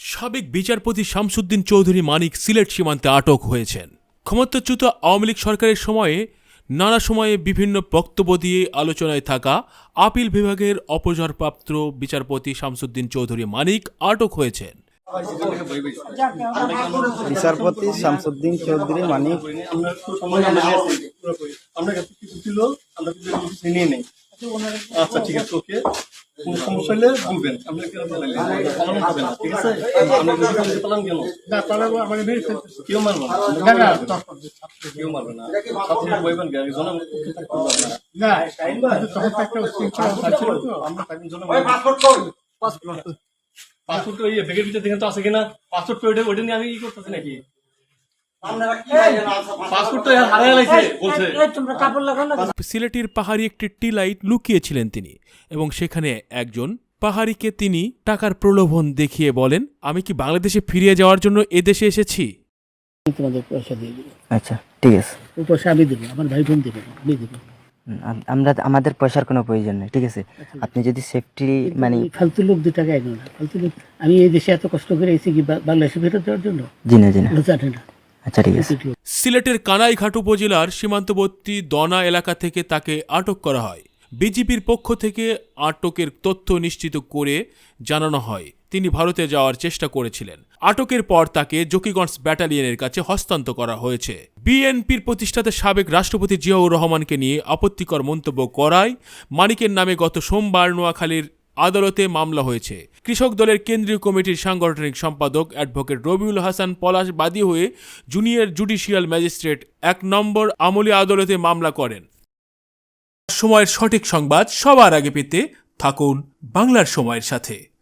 সাবেক বিচারপতি শামসুদ্দিন চৌধুরী মানিক সিলেট সীমান্তে আটক হয়েছেন। ক্ষমতাচ্যুত আওয়ামী লীগ সরকারের সময়ে নানা সময়ে বিভিন্ন বক্তব্য দিয়ে আলোচনায় থাকা আপিল বিভাগের অপসরপ্রাপ্ত বিচারপতি শামসুদ্দিন চৌধুরী মানিক আটক হয়েছেন। বিচারপতি শামসুদ্দিন চৌধুরী মানিক আচ্ছা ঠিক আছে ওকে। কোনো সমস্যা হলে বলবেন আমরা কেন পালাইলেন পালানো হবে না ঠিক আছে আমরা যদি পালান কেন না পালাবো আমাকে মেরে ফেলতেছে কেউ মারবে না। না না কেউ মারবে না। ছাত্র বইবেন কে একজন না তখন তো একটা আমরা জন্য পাসপোর্ট ওই ব্যাগের ভিতরে দেখেন তো আছে কিনা? পাসপোর্ট ওইটা ওইটা নিয়ে আমি ই করতেছি নাকি? সিলেটের পাহাড়ি একটি টি লাইট লুকিয়েছিলেন তিনি এবং সেখানে একজন পাহাড়িকে তিনি টাকার প্রলোভন দেখিয়ে বলেন আমি কি বাংলাদেশে ফিরিয়ে যাওয়ার জন্য এদেশে এসেছি? তোমাদের পয়সা দিয়ে আচ্ছা ঠিক আছে। ওই পয়সা আমি দেবো আমার ভাই বোন দেবে আমি দেবো। আমরা আমাদের পয়সার কোনো প্রয়োজন নেই ঠিক আছে? আপনি যদি সেফটি মানে ফালতু লোক দু টাকা না। ফালতু লোক আমি এই দেশে এত কষ্ট করে এসেছি কি বাংলাদেশে ফেরত দেওয়ার জন্য? জি না জি না। জানে না। আচ্ছা সিলেটের কানাইঘাট উপজেলার সীমান্তবর্তী দনা এলাকা থেকে তাকে আটক করা হয়। বিজেপির পক্ষ থেকে আটকের তথ্য নিশ্চিত করে জানানো হয়। তিনি ভারতে যাওয়ার চেষ্টা করেছিলেন। আটকের পর তাকে জকিগঞ্জ ব্যাটালিয়নের কাছে হস্তান্তর করা হয়েছে। বিএনপির প্রতিষ্ঠাতা সাবেক রাষ্ট্রপতি জিয়াউর রহমানকে নিয়ে আপত্তিকর মন্তব্য করায় মানিকের নামে গত সোমবার নোয়াখালীর আদালতে মামলা হয়েছে। কৃষক দলের কেন্দ্রীয় কমিটির সাংগঠনিক সম্পাদক অ্যাডভোকেট রবিউল হাসান পলাশ বাদী হয়ে জুনিয়র জুডিশিয়াল ম্যাজিস্ট্রেট এক নম্বর আমলি আদালতে মামলা করেন। সময়ের সঠিক সংবাদ সবার আগে পেতে থাকুন বাংলার সময়ের সাথে।